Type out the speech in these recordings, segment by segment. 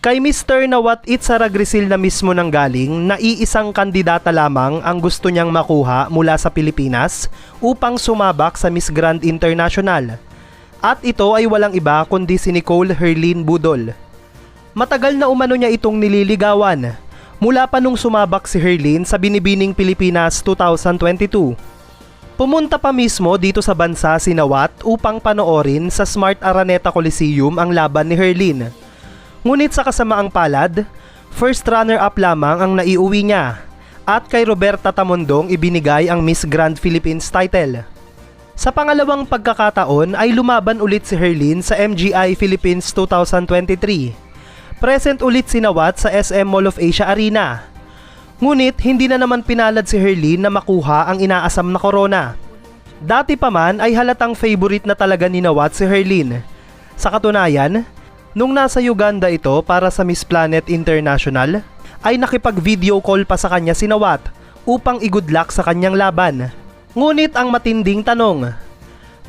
Kay Mr. Nawat Itzara Grisil na mismo nang galing na iisang kandidata lamang ang gusto niyang makuha mula sa Pilipinas upang sumabak sa Miss Grand International. At ito ay walang iba kundi si Nicole Herlin Budol. Matagal na umano niya itong nililigawan mula pa nung sumabak si Herlin sa Binibining Pilipinas 2022. Pumunta pa mismo dito sa bansa si Nawat upang panoorin sa Smart Araneta Coliseum ang laban ni Herlin. Ngunit sa kasamaang palad, first runner-up lamang ang naiuwi niya at kay Roberta Tamondong ibinigay ang Miss Grand Philippines title. Sa pangalawang pagkakataon ay lumaban ulit si Herlin sa MGI Philippines 2023. Present ulit si Nawat sa SM Mall of Asia Arena. Ngunit hindi na naman pinalad si Herlin na makuha ang inaasam na corona. Dati pa man ay halatang favorite na talaga ni Nawat si Herlin. Sa katunayan, nung nasa Uganda ito para sa Miss Planet International, ay nakipag-video call pa sa kanya si Nawat upang i-good luck sa kanyang laban. Ngunit ang matinding tanong,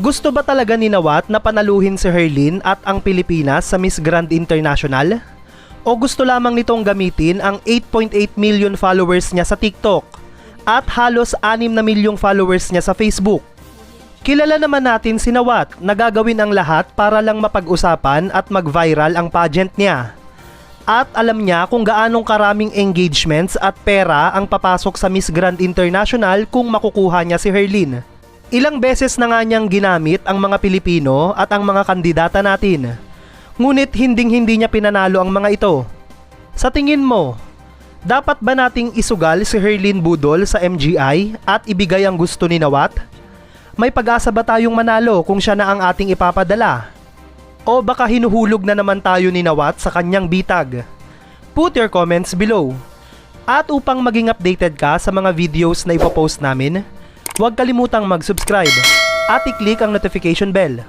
gusto ba talaga ni Nawat na panaluhin si Herlin at ang Pilipinas sa Miss Grand International? O gusto lamang nitong gamitin ang 8.8 million followers niya sa TikTok at halos 6 na milyong followers niya sa Facebook? Kilala naman natin si Nawat na gagawin ang lahat para lang mapag-usapan at mag-viral ang pageant niya. At alam niya kung gaanong karaming engagements at pera ang papasok sa Miss Grand International kung makukuha niya si Herlin. Ilang beses na nga niyang ginamit ang mga Pilipino at ang mga kandidata natin. Ngunit hinding-hindi niya pinanalo ang mga ito. Sa tingin mo, dapat ba nating isugal si Herlin Budol sa MGI at ibigay ang gusto ni Nawat? May pag-asa ba tayong manalo kung siya na ang ating ipapadala? O baka hinuhulog na naman tayo ni Nawat sa kanyang bitag? Put your comments below. At upang maging updated ka sa mga videos na ipopost namin, huwag kalimutang mag-subscribe at i-click ang notification bell